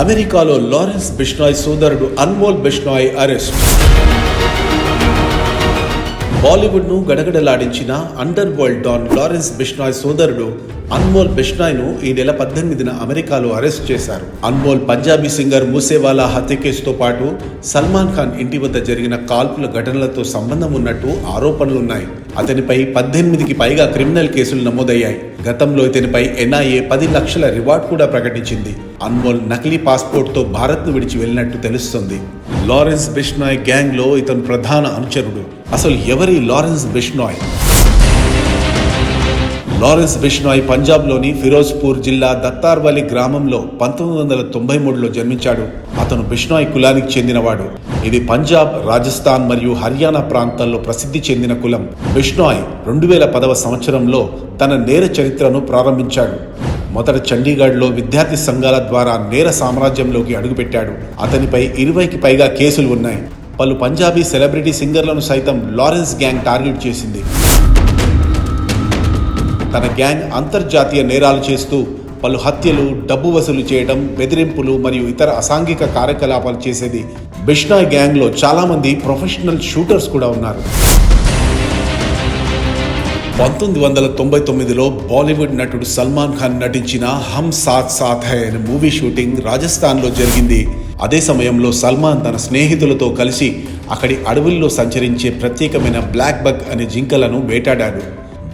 అమెరికాలో లారెన్స్ బిష్నాయ్ సోదరుడు అన్మోల్ బిష్నాయ్ అరెస్ట్. బాలీవుడ్ను గడగడలాడించిన underworld don Lawrence Bishnoi సోదరుడు అన్మోల్ బిష్నాయ్ను ఈ నెల పద్దెనిమిదిన అమెరికాలో అరెస్ట్ చేశారు. అన్మోల్ పంజాబీ సింగర్ మూసేవాలా హత్య కేసుతో పాటు సల్మాన్ ఖాన్ ఇంటి వద్ద జరిగిన కాల్పుల ఘటనలతో సంబంధం ఉన్నట్టు ఆరోపణలున్నాయి. అతనిపై పద్దెనిమిదికి పైగా క్రిమినల్ కేసులు నమోదయ్యాయి. గతంలో ఇతనిపై ఎన్ఐఏ పది లక్షల రివార్డ్ కూడా ప్రకటించింది. అన్మోల్ నకిలీ పాస్పోర్ట్తో భారత్ను విడిచి వెళ్ళినట్టు తెలుస్తుంది. లారెన్స్ బిష్నాయ్ గ్యాంగ్లో ఇతను ప్రధాన అనుచరుడు. అసలు ఎవరి లారెన్స్ బిష్నాయ్? లారెన్స్ బిష్నాయ్ పంజాబ్లోని ఫిరోజ్పూర్ జిల్లా దత్తార్వలి గ్రామంలో పంతొమ్మిది వందల తొంభై మూడులో జన్మించాడు. అతను బిష్నాయ్ కులానికి చెందినవాడు. ఇది పంజాబ్ రాజస్థాన్ మరియు హర్యానా ప్రాంతాల్లో ప్రసిద్ధి చెందిన కులం. బిష్నాయ్ రెండు వేల పదవ సంవత్సరంలో తన నేర చరిత్రను ప్రారంభించాడు. మొదట చండీగఢ్లో విద్యార్థి సంఘాల ద్వారా నేర సామ్రాజ్యంలోకి అడుగుపెట్టాడు. అతనిపై ఇరవైకి పైగా కేసులు ఉన్నాయి. పలు పంజాబీ సెలబ్రిటీ సింగర్లను సైతం లారెన్స్ గ్యాంగ్ టార్గెట్ చేసింది. తన గ్యాంగ్ అంతర్జాతీయ నేరాలు చేస్తూ పలు హత్యలు డబ్బు వసూలు చేయడం బెదిరింపులు మరియు ఇతర అసాంఘిక కార్యకలాపాలు చేసేది బిష్నాయ్ గ్యాంగ్లో చాలామంది ప్రొఫెషనల్ షూటర్స్ కూడా ఉన్నారు. పంతొమ్మిది వందల తొంభై తొమ్మిదిలో బాలీవుడ్ నటుడు సల్మాన్ ఖాన్ నటించిన హమ్ సాత్ సాత్ హై అనే మూవీ షూటింగ్ రాజస్థాన్లో జరిగింది. అదే సమయంలో సల్మాన్ తన స్నేహితులతో కలిసి అక్కడి అడవుల్లో సంచరించే ప్రత్యేకమైన బ్లాక్ బగ్ అనే జింకలను వేటాడాడు.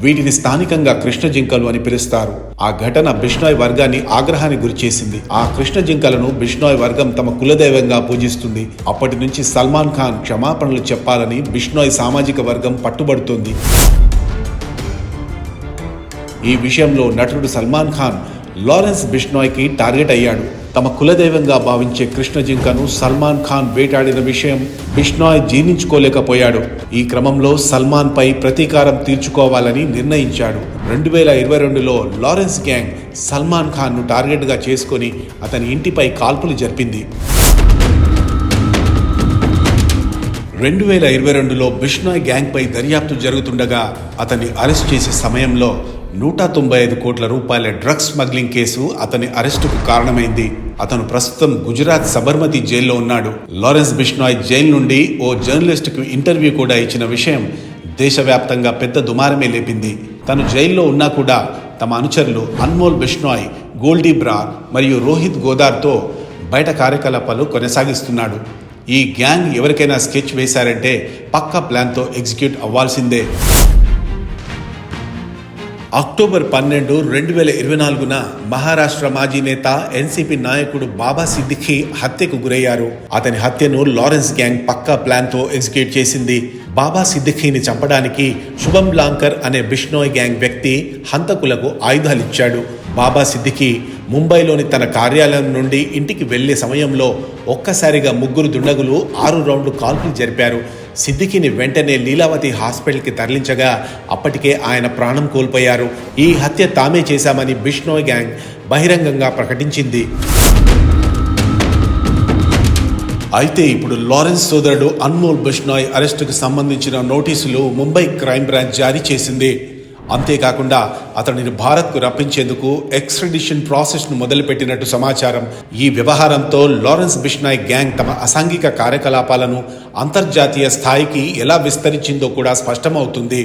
వీటిని స్థానికంగా కృష్ణ జింకలు అని పిలుస్తారు. ఆ ఘటన బిష్నాయ్ వర్గాన్ని ఆగ్రహానికి గురిచేసింది. ఆ కృష్ణ జింకలను బిష్నాయ్ వర్గం తమ కులదైవంగా పూజిస్తుంది. అప్పటి నుంచి సల్మాన్ ఖాన్ క్షమాపణలు చెప్పాలని బిష్నాయ్ సామాజిక వర్గం పట్టుబడుతుంది. ఈ విషయంలో నటుడు సల్మాన్ ఖాన్ లారెన్స్ బిష్నాయ్కి టార్గెట్ అయ్యాడు. తమ కులదైవంగా భావించే కృష్ణ జింకను సల్మాన్ ఖాన్ వేటాడిన విషయం బిష్నాయ్ జీర్ణించుకోలేకపోయాడు. ఈ క్రమంలో సల్మాన్ పై ప్రతీకారం తీర్చుకోవాలని నిర్ణయించాడు. రెండు వేల ఇరవై రెండులో లారెన్స్ గ్యాంగ్ సల్మాన్ ఖాన్ను టార్గెట్గా చేసుకొని అతని ఇంటిపై కాల్పులు జరిపింది. రెండు వేల ఇరవై రెండులో బిష్నాయ్ గ్యాంగ్పై దర్యాప్తు జరుగుతుండగా అతన్ని అరెస్ట్ చేసే సమయంలో నూట తొంభై ఐదు కోట్ల రూపాయల డ్రగ్స్ స్మగ్లింగ్ కేసు అతని అరెస్టుకు కారణమైంది. అతను ప్రస్తుతం గుజరాత్ సబర్మతి జైల్లో ఉన్నాడు. లారెన్స్ బిష్నాయ్ జైలు నుండి ఓ జర్నలిస్టుకు ఇంటర్వ్యూ కూడా ఇచ్చిన విషయం దేశవ్యాప్తంగా పెద్ద దుమారమే లేపింది. తను జైల్లో ఉన్నా కూడా తమ అనుచరులు అన్మోల్ బిష్నాయ్ గోల్డీ బ్రా మరియు రోహిత్ గోదార్తో బయట కార్యకలాపాలు కొనసాగిస్తున్నాడు. ఈ గ్యాంగ్ ఎవరికైనా స్కెచ్ వేశారంటే పక్కా ప్లాన్తో ఎగ్జిక్యూట్ అవ్వాల్సిందే. అక్టోబర్ పన్నెండు రెండు వేల ఇరవై నాలుగున మహారాష్ట్ర మాజీ నేత ఎన్సీపీ నాయకుడు బాబా సిద్దిఖీ హత్యకు గురయ్యారు. అతని హత్యను లారెన్స్ గ్యాంగ్ పక్కా ప్లాన్తో ఎగ్జిక్యూట్ చేసింది. బాబా సిద్దిఖీని చంపడానికి శుభం లాంకర్ అనే బిష్నోయ్ గ్యాంగ్ వ్యక్తి హంతకులకు ఆయుధాలిచ్చాడు. బాబా సిద్దిఖీ ముంబైలోని తన కార్యాలయం నుండి ఇంటికి వెళ్ళే సమయంలో ఒక్కసారిగా ముగ్గురు దుండగులు ఆరు రౌండ్లు కాల్పులు జరిపారు. సిద్దికిని వెంటనే లీలావతి హాస్పిటల్కి తరలించగా అప్పటికే ఆయన ప్రాణం కోల్పోయారు. ఈ హత్య తామే చేశామని బిష్నోయ్ గ్యాంగ్ బహిరంగంగా ప్రకటించింది. అయితే ఇప్పుడు లారెన్స్ సోదరుడు అన్మోల్ బిష్నాయ్ అరెస్టుకు సంబంధించిన నోటీసులు ముంబై క్రైమ్ బ్రాంచ్ జారీ చేసింది. అంతేకాకుండా అతడిని భారత్కు రప్పించేందుకు ఎక్స్ట్రడిషన్ ప్రాసెస్ను మొదలుపెట్టినట్టు సమాచారం ఈ వ్యవహారంతో లారెన్స్ బిష్నాయ్ గ్యాంగ్ తమ అసాంఘిక కార్యకలాపాలను అంతర్జాతీయ స్థాయికి ఎలా విస్తరించిందో కూడా స్పష్టమవుతుంది.